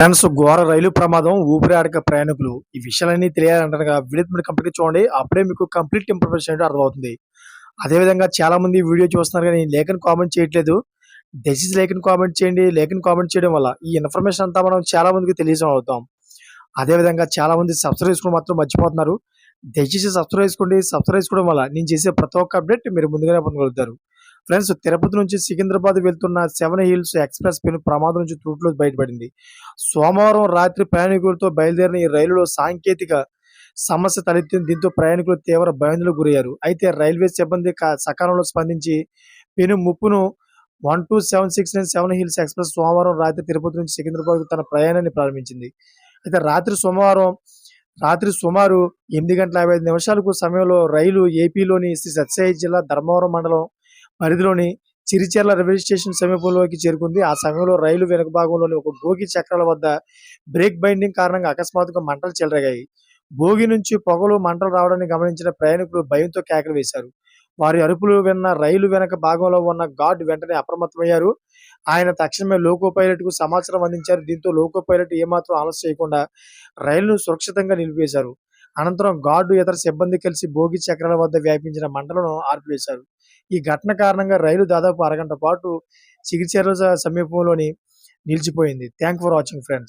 Friends ఘోర రైలు ప్రమాదం ఊపిరాడక ప్రయాణికులు. ఈ విషయాలన్నీ తెలియాలంటారుగా వీడియో మీరు కంప్లీట్ చూడండి అప్పుడే మీకు కంప్లీట్ ఇన్ఫర్మేషన్ ఏంటో అర్థమవుతుంది. అదేవిధంగా చాలా మంది వీడియో చూస్తున్నారు కానీ లేఖను కామెంట్ చేయట్లేదు. దయచేసి లేఖను కామెంట్ చేయండి. లేఖను కామెంట్ చేయడం వల్ల ఈ ఇన్ఫర్మేషన్ అంతా మనం చాలా మందికి తెలియజేయడం అవుతాం. అదేవిధంగా చాలా మంది సబ్స్క్రైబ్ చేసుకోవడం మాత్రం మర్చిపోతున్నారు. దయచేసి సబ్స్క్రైబ్ చేసుకోండి. సబ్స్క్రైబ్ చేసుకోవడం వల్ల నేను చేసే ప్రతి ఒక్క అప్డేట్ మీరు ముందుగానే పొందగలుగుతారు. ఫ్రెండ్స్ తిరుపతి నుంచి సికింద్రాబాద్ వెళ్తున్న సెవెన్ హిల్స్ ఎక్స్ప్రెస్ పెను ప్రమాదం నుంచి తూట్లో బయటపడింది. సోమవారం రాత్రి ప్రయాణికులతో బయలుదేరిన ఈ రైలులో సాంకేతిక సమస్య తలెత్తింది. దీంతో ప్రయాణికులు తీవ్ర భయాందులకు గురయ్యారు. అయితే రైల్వే సిబ్బంది సకాలంలో స్పందించి పెను ముప్పును one two seven six nine seven hills express సోమవారం రాత్రి తిరుపతి నుంచి సికింద్రాబాద్ తన ప్రయాణాన్ని ప్రారంభించింది. అయితే రాత్రి సోమవారం రాత్రి సుమారు ఎనిమిది గంటల యాభై ఐదు నిమిషాలకు సమయంలో రైలు ఏపీలోని శ్రీ సత్యసాయి జిల్లా ధర్మవరం మండలం పరిధిలోని చిరిచెర్ల రైల్వే స్టేషన్ సమీపంలోకి చేరుకుంది. ఆ సమయంలో రైలు వెనుక భాగంలోని ఒక భోగి చక్రాల వద్ద బ్రేక్ బైండింగ్ కారణంగా అకస్మాత్తుగా మంటలు చెలరేగాయి. భోగి నుంచి పొగలు మంటలు రావడాన్ని గమనించిన ప్రయాణికులు భయంతో కేకలు వేశారు. వారి అరుపులు విన్న రైలు వెనక భాగంలో ఉన్న గార్డ్ వెంటనే అప్రమత్తమయ్యారు. ఆయన తక్షణమే లోకో పైలట్కు సమాచారం అందించారు. దీంతో లోకో పైలట్ ఏమాత్రం ఆలస్యం చేయకుండా రైలును సురక్షితంగా నిలిపివేశారు. అనంతరం గార్డు ఇతర సిబ్బంది కలిసి భోగి చక్రాల వద్ద వ్యాపించిన మంటలను ఆర్పివేశారు. ఈ ఘటన కారణంగా రైలు దాదాపు అరగంట పాటు చిగిచెర్ల సమీపంలోని నిలిచిపోయింది. Thank for watching friends